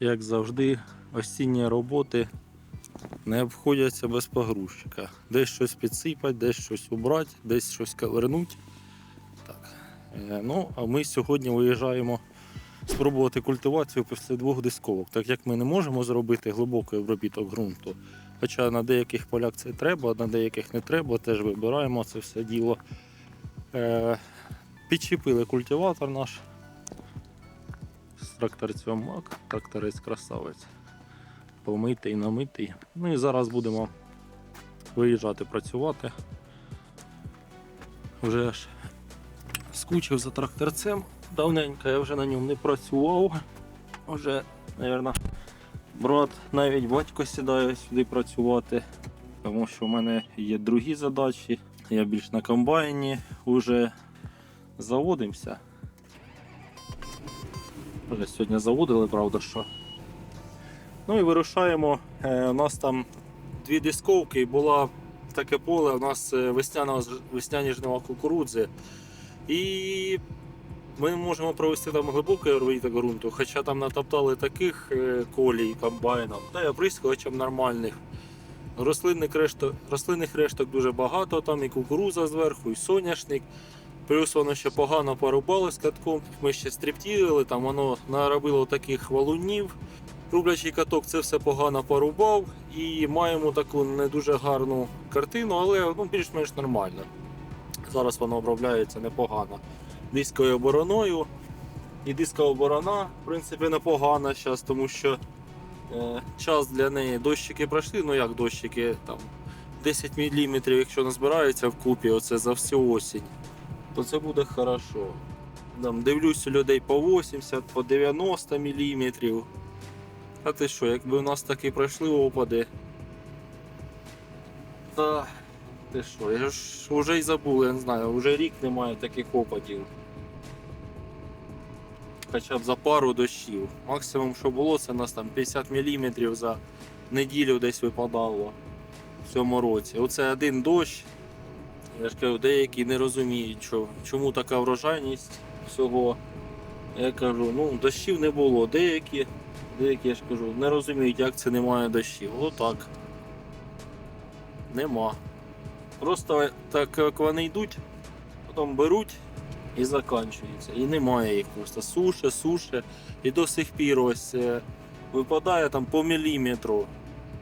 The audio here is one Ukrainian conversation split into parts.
Як завжди, осінні роботи не обходяться без погрузчика. Десь щось підсипати, десь щось убрати, десь щось кавернуть. Так. Е, Ну, а ми сьогодні виїжджаємо спробувати культивацію після двох дисковок, так як ми не можемо зробити глибокий обробіток ґрунту. Хоча на деяких полях це треба, на деяких не треба, теж вибираємо це все діло. Е, Підчепили культиватор наш з тракторцем тракторець красавець. Помитий, намитий. Ну і зараз будемо виїжджати працювати. Вже ж скучив за тракторцем. Давненько я вже на ньому не працював. Вже, мабуть, брат, навіть батько сідає сюди працювати, тому що в мене є другі задачі. Я більш на комбайні вже заводимося. Вже сьогодні заводили, правда, що. Ну і вирушаємо. Е, у нас там дві дисковки, і була таке поле, у нас е, весняні жнива кукурудзи. І ми можемо провести там глибокий орбіток ґрунту, хоча там натоптали таких е, колій комбайном, та й оприскувачем нормальних. Рослинних решток, рослинних решток дуже багато, там і кукуруза зверху, і соняшник. Плюс воно ще погано порубалось катком. Ми ще стріптірили, там воно наробило таких валунів. Рублячий каток це все погано порубав і маємо таку не дуже гарну картину, але ну, більш-менш нормально. Зараз воно обробляється непогано. Дисковою обороною. І дискова оборона, в принципі, непогана зараз, тому що е, час для неї дощики пройшли, ну як дощики, там 10 мм, якщо назбирається вкупі, оце за всю осінь то це буде хорошо. Там, дивлюсь людей по 80, по 90 мм. А ти що, якби у нас такі пройшли опади. Та ти що, я ж вже й забув, я не знаю, вже рік немає таких опадів. Хоча б за пару дощів. Максимум, що було, це у нас там 50 мм за неділю десь випадало в цьому році. Оце один дощ. Я ж кажу, деякі не розуміють, що, чому така врожайність всього. Я кажу, ну дощів не було. Деякі, деякі я ж кажу, не розуміють, як це немає дощів. Отак. Нема. Просто так як вони йдуть, потім беруть і закінчуються. І немає їх просто. Суше, суше. І до сих пір ось випадає там по міліметру.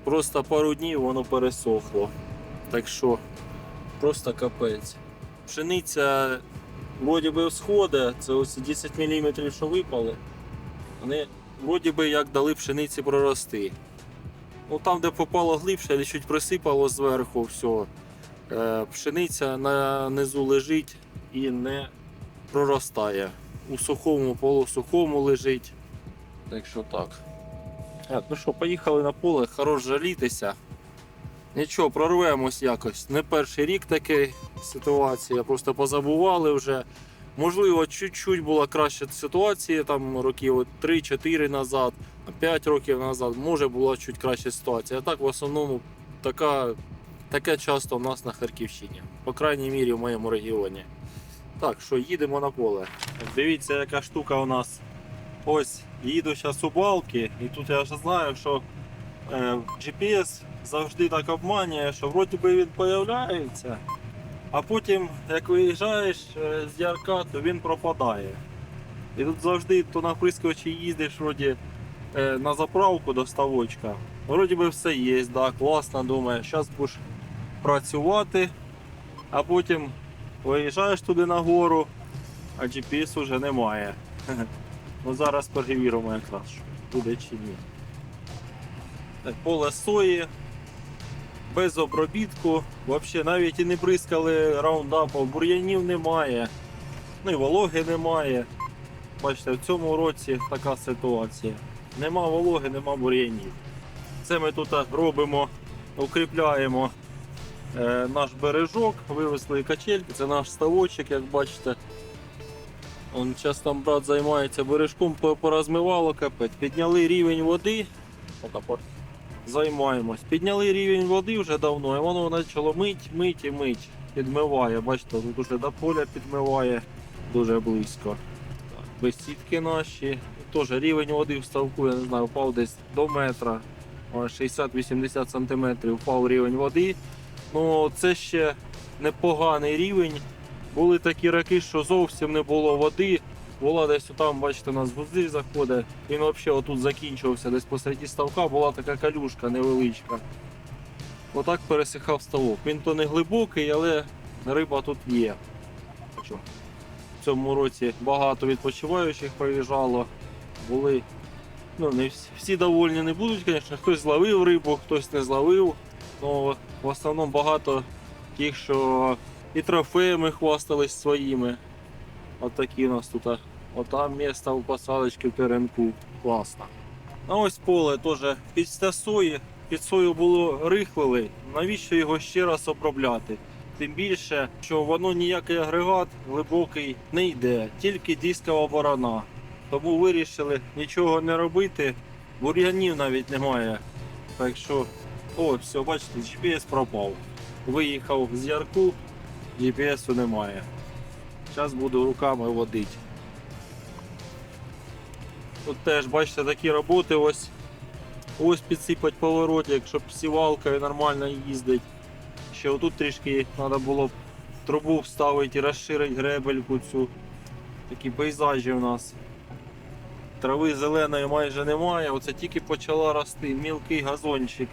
Просто пару днів воно пересохло. Так що просто капець. Пшениця вроді би всходить, це ось 10 мм, що випали. Вони вроді би як дали пшениці прорости. Ну Там, де попало глибше, чуть присипало зверху, все. Е, пшениця на низу лежить і не проростає. У сухому, полусухому лежить. Так що так. Так, ну що, поїхали на поле, хорош жалітися. Нічого, прорвемось якось. Не перший рік така ситуація, просто позабували вже. Можливо, чуть-чуть була краща ситуація, там років 3-4 назад, 5 років назад, може була чуть краща ситуація. А так в основному така, таке часто в нас на Харківщині, по крайній мірі в моєму регіоні. Так, що їдемо на поле. Дивіться, яка штука у нас. Ось їду зараз у балки, і тут я вже знаю, що е, GPS завжди так обманює, що вроді би він появляється, а потім, як виїжджаєш е, з ярка, то він пропадає. І тут завжди то на прискочі їздиш вроді, е, на заправку до ставочка. Вроді би все є, да, класно, думаєш, зараз будеш працювати, а потім виїжджаєш туди на гору, а GPS уже немає. Ну зараз перевіримо якраз, буде чи ні. Поле сої, без обробітку, взагалі навіть і не бризкали раундапом, бур'янів немає, ну і вологи немає. Бачите, в цьому році така ситуація. Нема вологи, нема бур'янів. Це ми тут робимо, укріпляємо е, наш бережок, вивезли качельки, це наш ставочок, як бачите. Он зараз там брат займається бережком, порозмивало капець. Підняли рівень води. Займаємось. Підняли рівень води вже давно, і воно почало мить, мить і мить. Підмиває. Бачите, тут уже до поля підмиває дуже близько. Так. Бесідки наші. Теж рівень води в ставку, я не знаю, впав десь до метра. 60-80 см впав рівень води. Ну це ще непоганий рівень. Були такі роки, що зовсім не було води. Була десь там, бачите, у нас гузди заходить. Він взагалі отут закінчувався, десь посереді ставка була така калюшка невеличка. Отак пересихав ставок. Він то не глибокий, але риба тут є. В цьому році багато відпочиваючих приїжджало. Були. Ну, не всі, всі довольні не будуть, звісно. Хтось зловив рибу, хтось не зловив. Ну, в основному багато тих, що і трофеями хвастались своїми. От у нас тут. Отам місто у посадочці в теренку. Класно. А ось поле теж після сої. Під сою було рихлили. Навіщо його ще раз обробляти? Тим більше, що воно ніякий агрегат глибокий не йде, тільки дискова борона. Тому вирішили нічого не робити. Бур'янів навіть немає. Так що, о, все, бачите, GPS пропав. Виїхав з ярку, GPS немає. Зараз буду руками водити. Тут теж, бачите, такі роботи ось. Ось підсипать поворотик, щоб сівалкою нормально їздить. Ще отут трішки треба було трубу вставити і розширити гребельку цю. Такі пейзажі у нас. Трави зеленої майже немає, оце тільки почала рости, мілкий газончик.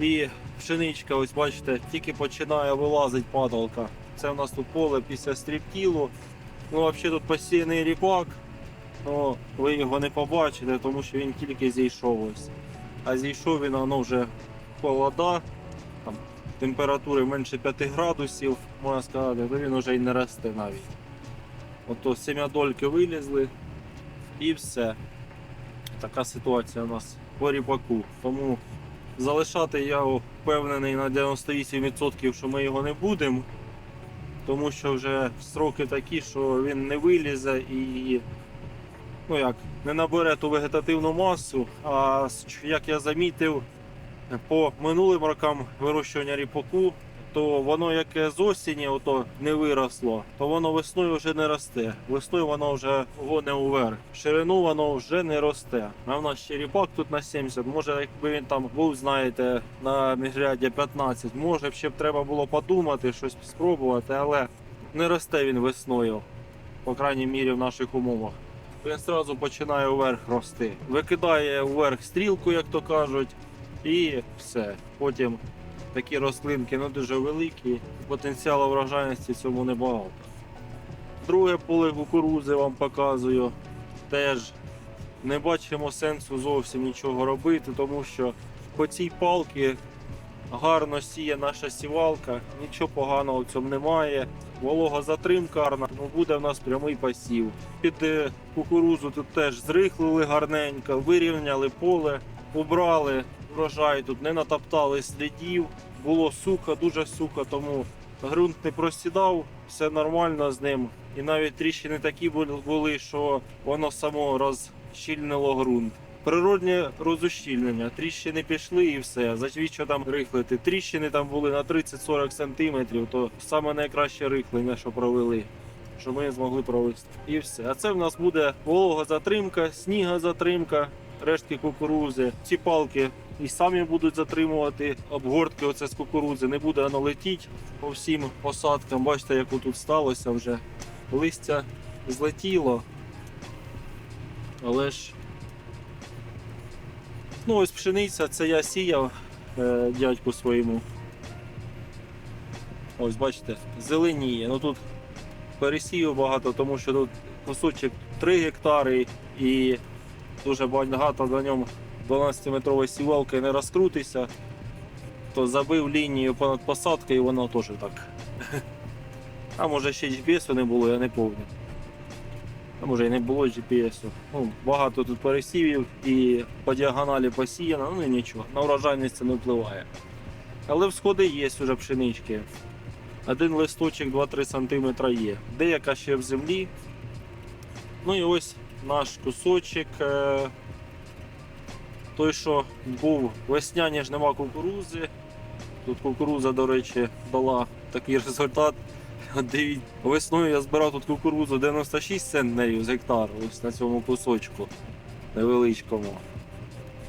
І пшеничка, ось бачите, тільки починає вилазити падалка. Це у нас тут поле після стрібкілу. Ну, взагалі тут посіяний ріпак. Ну, ви його не побачите, тому що він тільки зійшов ось. А зійшов він воно вже холода, там, температури менше 5 градусів, можна сказати, то він вже й не росте навіть. Ото семядольки вилізли і все. Така ситуація у нас по ріпаку. Тому залишати я впевнений на 98%, що ми його не будемо. Тому що вже строки такі, що він не вилізе і ну як, не набере ту вегетативну масу. А як я замітив, по минулим рокам вирощування ріпаку, то воно яке з осені ото не виросло, то воно весною вже не росте. Весною воно вже гоне уверх. Ширину воно вже не росте. А в нас ще ріпак тут на 70. Може, якби він там був, знаєте, на міжряддя 15, може б ще б треба було подумати, щось спробувати, але не росте він весною, по крайній мірі в наших умовах він одразу починає вверх рости. Викидає вверх стрілку, як то кажуть, і все. Потім такі рослинки не дуже великі, потенціалу врожайності цьому небагато. Друге поле кукурузи вам показую. Теж не бачимо сенсу зовсім нічого робити, тому що по цій палці гарно сіє наша сівалка, нічого поганого в цьому немає. Волога затримка ну буде в нас прямий посів. Під е, кукурузу тут теж зрихлили гарненько, вирівняли поле, убрали врожай, тут не натоптали слідів. Було сухо, дуже сухо, тому ґрунт не просідав, все нормально з ним. І навіть тріщини такі були- що воно само розщільнило ґрунт. Природнє розущільнення. Тріщини пішли і все. Завіщо там рихлити? Тріщини там були на 30-40 см, то саме найкраще рихлення, що провели, що ми змогли провести. І все. А це в нас буде вологозатримка, снігозатримка, рештки кукурузи. Ці палки і самі будуть затримувати обгортки оце з кукурузи. Не буде воно летіти по всім посадкам. Бачите, як тут сталося вже. Листя злетіло. Але ж Ну, ось пшениця, це я сіяв е, дядьку своєму. Ось бачите, зеленіє. Ну тут пересію багато, тому що тут кусочок 3 гектари і дуже багато на ньому 12-метрової сівалки не розкрутися, то забив лінію понад посадкою і воно теж так. А може ще GPS не було, я не пам'ятаю. А може і не було GPS. Ну, багато тут пересівів і по діагоналі посіяно, ну і нічого, на врожайність це не впливає. Але всходи є вже пшенички. Один листочок 2-3 см є. Деяка ще в землі. Ну і ось наш кусочок. е, Той, що був весняні жнива кукурузи. Тут кукуруза, до речі, дала такий результат. Дивіться, весною я збирав тут кукурудзу 96 центнерів з гектару, ось на цьому кусочку невеличкому.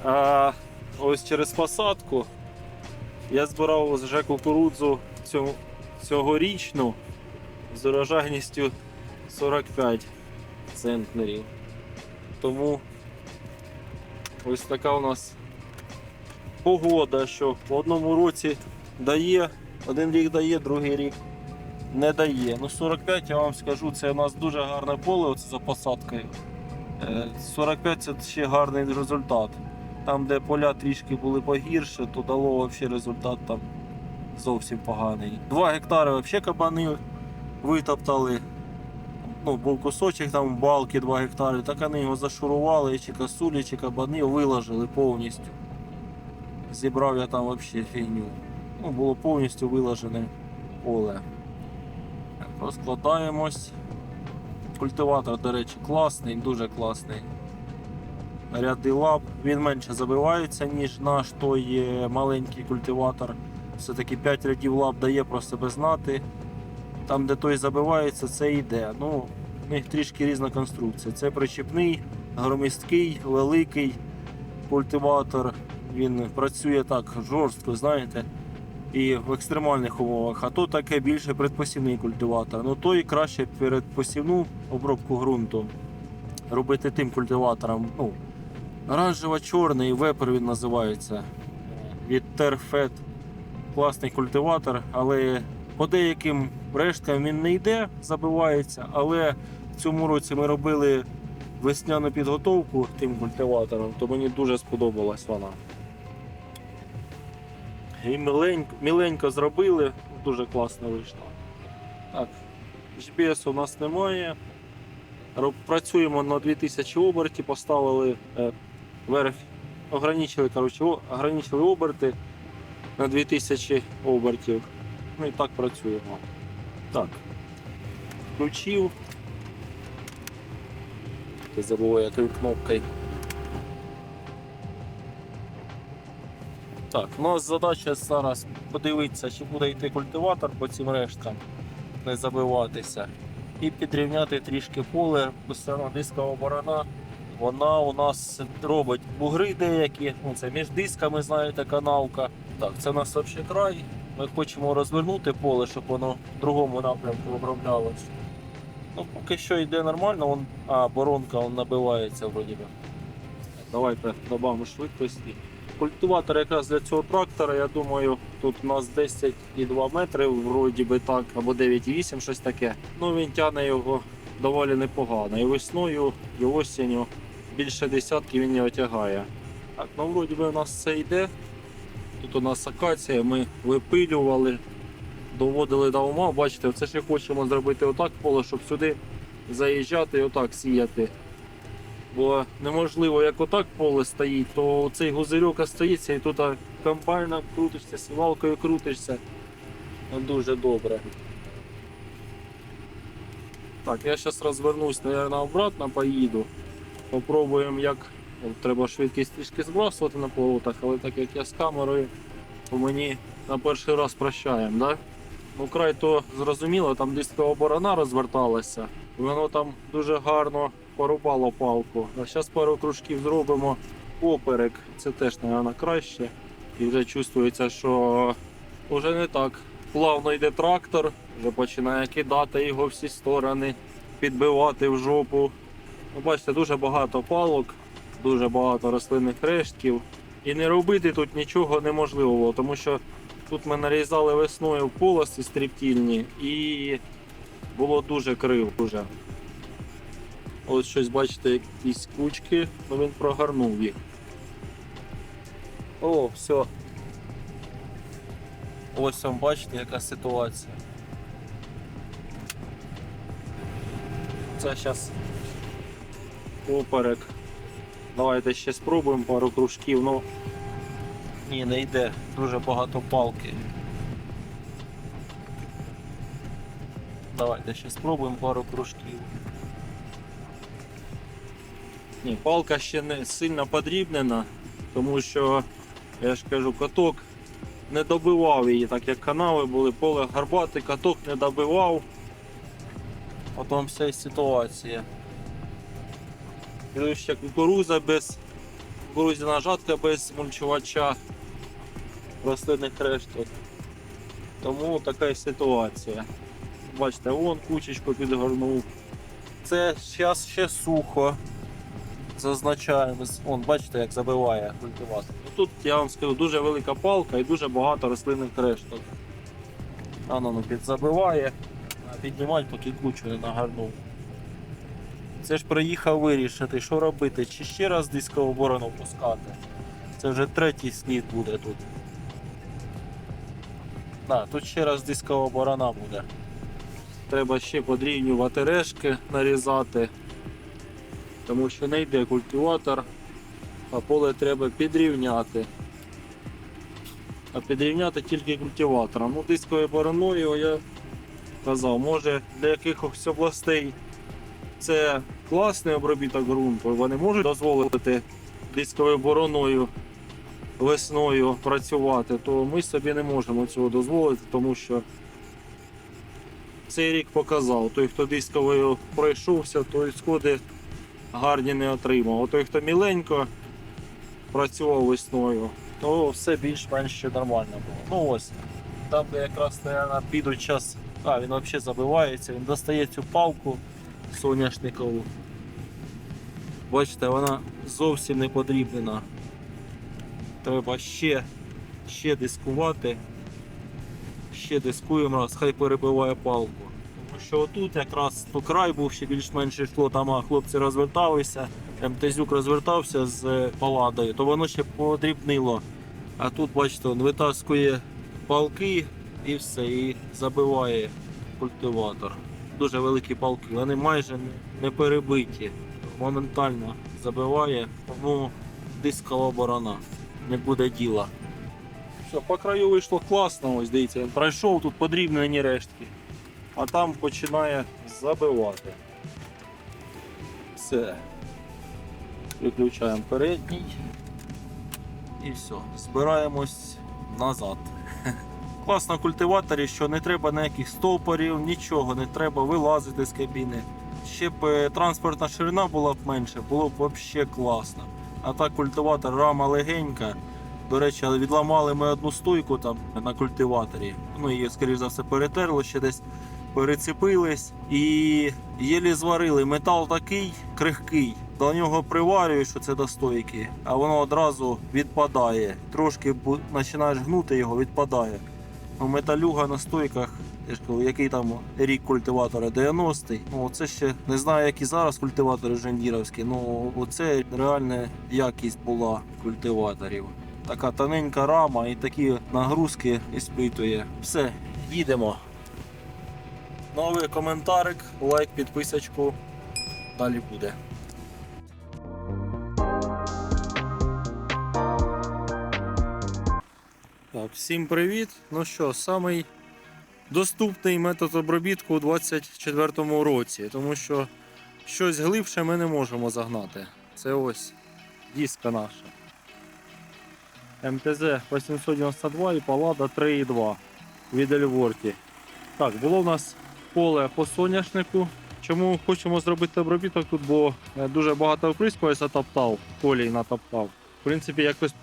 А ось через посадку я збирав вже кукурудзу цьогорічну з урожайністю 45 центнерів. Тому ось така у нас погода, що в одному році дає, один рік дає, другий рік не дає. Ну 45, я вам скажу, це у нас дуже гарне поле оце за посадкою. Е, 45 це ще гарний результат. Там, де поля трішки були погірше, то дало взагалі результат там зовсім поганий. 2 гектари взагалі кабани витоптали. Ну, був кусочок там балки 2 гектари, так вони його зашурували, чи косулі, чи кабани виложили повністю. Зібрав я там взагалі фігню. Ну, було повністю виложене поле. Розкладаємось. Культиватор, до речі, класний, дуже класний. Ряди лап. Він менше забивається, ніж наш той е, маленький культиватор. Все-таки 5 рядів лап дає про себе знати. Там, де той забивається, це йде. Ну, в них трішки різна конструкція. Це причіпний, громісткий, великий культиватор. Він працює так жорстко, знаєте, і в екстремальних умовах. А то таке більше предпосівний культиватор. Ну той краще передпосівну обробку ґрунту робити тим культиватором. Ну, оранжево-чорний вепер він називається. Від Terfet. Класний культиватор, але по деяким решткам він не йде, забивається. Але в цьому році ми робили весняну підготовку тим культиватором, то мені дуже сподобалась вона. І миленько, міленько зробили, дуже класно вийшло. Так, HBS у нас немає. Працюємо на 2000 обертів, поставили е, верх, ограничили, коротше, ограничили оберти на 2000 обертів. Ну і так працюємо. Так. Включив. Ти забуваю, якою кнопкою. Так, у нас задача зараз подивитися, чи буде йти культиватор по цим решткам, не забиватися. І підрівняти трішки поле, постійно дискова борона. Вона у нас робить бугри деякі, ну це між дисками, знаєте, канавка. Так, це у нас взагалі край. Ми хочемо розвернути поле, щоб воно в другому напрямку оброблялось. Ну, поки що йде нормально, вон, а, боронка вон набивається вроді. Давайте додамо швидкості. Культиватор якраз для цього трактора, я думаю, тут у нас 10,2 метри, вроді би так, або 9,8, щось таке. Ну він тягне його доволі непогано. І весною, і осінню більше десятки він його тягає. Так, ну вроді би у нас все йде. Тут у нас акація, ми випилювали, доводили до ума. Бачите, це ще хочемо зробити отак поле, щоб сюди заїжджати і отак сіяти. Бо неможливо, як отак поле стоїть, то цей гузирьок остається і тут комбайном крутишся, сівалкою крутишся. Ну, дуже добре. Так, я зараз розвернусь, наверное, обратно поїду. Попробуємо, як треба швидкість трішки збрасувати на поворотах, але так як я з камерою, то мені на перший раз прощаємо. Да? Ну, край то зрозуміло, там дискова борона розверталася, воно там дуже гарно порубало палку. А зараз пару кружків зробимо поперек, це теж, мабуть, краще. І вже чувствується, що вже не так. Плавно йде трактор, вже починає кидати його всі сторони, підбивати в жопу. Ну, бачите, дуже багато палок, дуже багато рослинних рештків. І не робити тут нічого неможливо, було, тому що тут ми нарізали весною полості стріптільні і було дуже криво. Дуже. Ось щось бачите, якісь кучки, ну він прогорнув їх. О, все. Ось там бачите, яка ситуація. Це зараз поперек. Давайте ще спробуємо пару кружків, ну ні, не йде, дуже багато палки. Давайте ще спробуємо пару кружків. Ні, палка ще не сильно подрібнена, тому що, я ж кажу, каток не добивав її, так як канави були, поле гарбати, каток не добивав. Потім вся ситуація. Плюс кукуруза без кукурузяна жатка без мульчувача рослинних решток. Тому така ситуація. Бачите, вон кучечку підгорнув. Це зараз ще сухо. Зазначаємо. Вон, бачите, як забиває культиватор. Ну, Тут я вам скажу дуже велика палка і дуже багато рослинних решток. Воно ну, підзабиває, а поки кучу не нагарнув. Це ж приїхав вирішити, що робити, чи ще раз дискову оборону пускати. Це вже третій слід буде тут. Да, тут ще раз дискова борона буде. Треба ще подрівнювати решки, нарізати, тому що не йде культиватор, а поле треба підрівняти. А підрівняти тільки культиватором. Ну, дисковою бороною я казав, може для якихось областей це класний обробіток ґрунту, вони можуть дозволити дисковою бороною весною працювати, то ми собі не можемо цього дозволити, тому що цей рік показав, той, хто дисковою пройшовся, той сходи гарні не отримав. А той, хто міленько працював весною, то все більш-менш нормально було. Ну ось, там де якраз наверное, підуть час. А, він взагалі забивається, він достає цю палку соняшникову. Бачите, вона зовсім не подрібнена. Треба ще, ще дискувати. Ще дискуємо раз, хай перебиває палку. Тому що отут якраз то край був ще більш-менш йшло, там а хлопці розверталися, МТЗюк розвертався з е, паладою, то воно ще подрібнило. А тут, бачите, він витаскує палки і все, і забиває культиватор. Дуже великі палки, вони майже не перебиті. Моментально забиває, тому дискова борона. Не буде діла. Все, по краю вийшло класно, ось дивіться, він пройшов тут подрібнені рештки, а там починає забивати. Все. Виключаємо передній. І все. Збираємось назад. Класно на культиваторі, що не треба ніяких стовпорів, нічого, не треба вилазити з кабіни. Ще б е, транспортна ширина була б менше, було б взагалі класно. А так культиватор рама легенька. До речі, відламали ми одну стойку там на культиваторі. Ну її, скоріш за все, перетерли ще десь, перецепились і єлі зварили. Метал такий крихкий. До нього приварюєш, що це до стойки, а воно одразу відпадає. Трошки починаєш гнути його, відпадає. Металюга на стойках, я ж кажу, який там рік культиватора 90-й. Ну, це ще не знаю, які зараз культиватори жендіровські. Ну оце реальна якість була культиваторів. Така тоненька рама і такі нагрузки іспитує. Все, їдемо. Новий коментарик, лайк, підписочку. Далі буде. Всім привіт. Ну що, самий доступний метод обробітку у 2024 році, тому що щось глибше ми не можемо загнати. Це ось диска наша. МТЗ 892 і Палада 3,2 від Ельворті. Так, було в нас поле по соняшнику. Чому хочемо зробити обробіток тут, бо е, дуже багато оприскувань затоптав, полій натоптав. В принципі, якось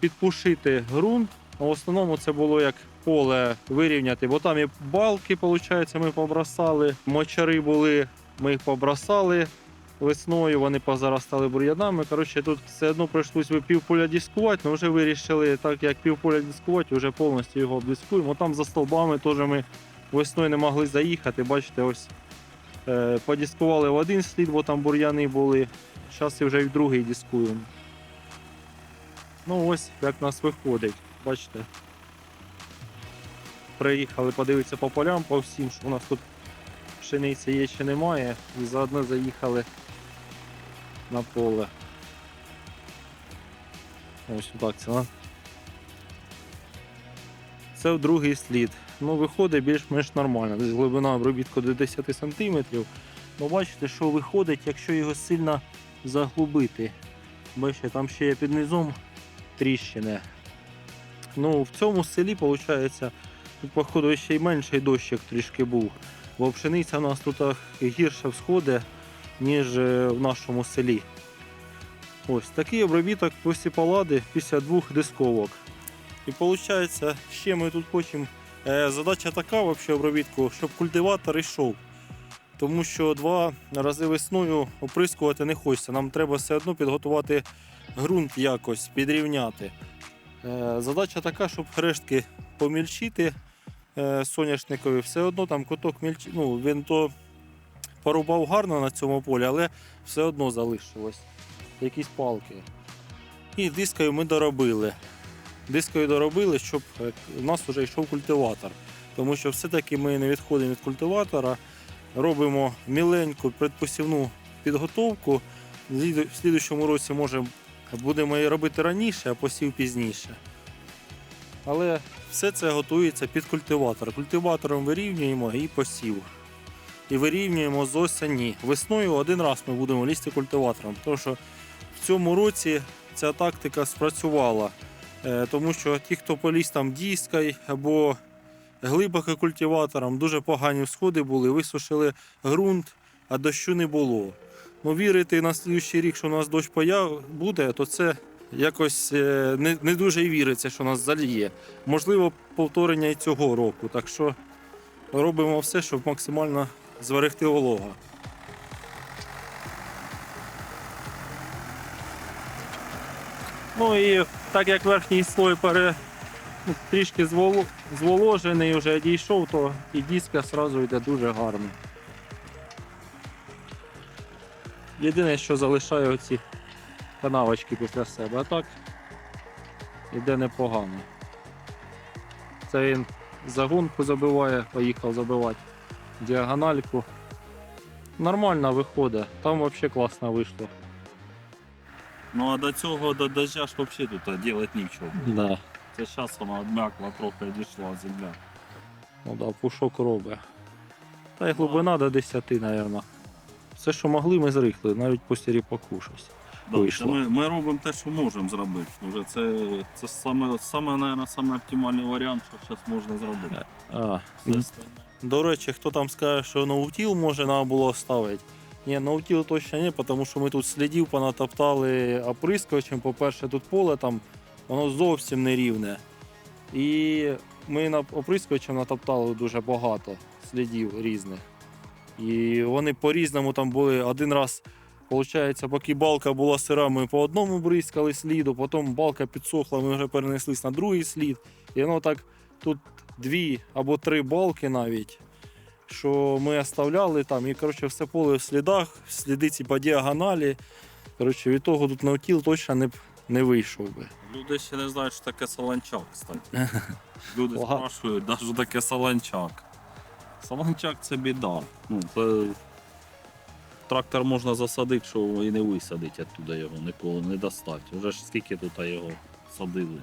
підпушити ґрунт. В основному це було як поле вирівняти, бо там і балки, виходить, ми побросали, мочари були, ми їх побросали весною, вони позаростали бур'янами. Коротше, тут все одно прийшлось би півполя дискувати, але вже вирішили, так як півполя дискувати, вже повністю його обдискуємо. Там за столбами теж ми весною не могли заїхати. Бачите, ось е, подіскували в один слід, бо там бур'яни були. Зараз вже і в другий дискуємо. Ну ось як нас виходить. Бачите. Приїхали подивитися по полям, по всім, що у нас тут пшениці є чи немає. І заодно заїхали на поле. Ось так це. а. Це в другий слід. Ну, виходить більш-менш нормально. Десь глибина обробітку до 10 см. Ну, бачите, що виходить, якщо його сильно заглубити. Бачите, там ще є під низом тріщини. Ну, в цьому селі, виходить, походу, ще й менший дощик трішки був. бо пшениця у нас тут гірше всходить, ніж е, в нашому селі. Ось такий обробіток після палади після двох дисковок. І виходить, ще ми тут хочемо. Задача така взагалі обробітку, щоб культиватор йшов. Тому що два рази весною оприскувати не хочеться. Нам треба все одно підготувати ґрунт якось, підрівняти. Е, Задача така, щоб рештки помільчити е, соняшникові, все одно там куток мільчі... ну, він то порубав гарно на цьому полі, але все одно залишилось. Якісь палки. І дискою ми доробили. Дискою доробили, щоб е, у нас вже йшов культиватор. Тому що все-таки ми не відходимо від культиватора, робимо міленьку предпосівну підготовку. В сліду- році може будемо її робити раніше, а посів пізніше. Але все це готується під культиватор. Культиватором вирівнюємо і посів. І вирівнюємо з осені. Весною один раз ми будемо лізти культиватором, тому що в цьому році ця тактика спрацювала. Е, Тому що ті, хто поліз там діскою або глибоко культиватором, дуже погані всходи були, висушили ґрунт, а дощу не було. Ну, вірити на слідуючий рік, що у нас дощ появ буде, то це якось е, не, не дуже й віриться, що нас зальє. Можливо, повторення і цього року. Так що робимо все, щоб максимально зберегти волога. Ну і так як верхній слой пере, ну, трішки зволо, зволожений вже дійшов, то і диска одразу йде дуже гарно. Єдине, що залишає оці канавочки після себе, а так іде непогано. Це він загонку забиває, поїхав забивати діагональку. Нормально виходить, там взагалі класно вийшло. Ну а до цього до дождя ж взагалі тут делать нічого. Да. Це зараз вона обмякла, трохи дійшла земля. Ну да, пушок робить. Та й глибина до 10, мабуть. Все, що могли, ми зрихли, навіть після ріпаку щось. Да, Вийшло. ми, ми робимо те, що можемо зробити. Вже це, це саме, саме, наверное, саме оптимальний варіант, що зараз можна зробити. А, Все. До речі, хто там скаже, що ноутіл може треба було ставити. Ні, ноутіл точно ні, тому що ми тут слідів понатоптали оприскувачем. По-перше, тут поле там воно зовсім не рівне. І ми на оприскувачем натоптали дуже багато слідів різних. І вони по-різному там були один раз. Получається, поки балка була сира, ми по одному бризкали сліду, потім балка підсохла, ми вже перенеслись на другий слід. І воно так тут дві або три балки навіть, що ми оставляли там. І коротше, все поле в слідах, сліди ці по діагоналі. Коротше, від того тут наутіл точно не, не вийшов би. Люди ще не знають, що таке солончак, кстати. Люди спрашують, що таке солончак. Солончак це біда. Ну, це... Трактор можна засадити, що і не висадить оттуда його ніколи не достать. Уже ж скільки тут його садили.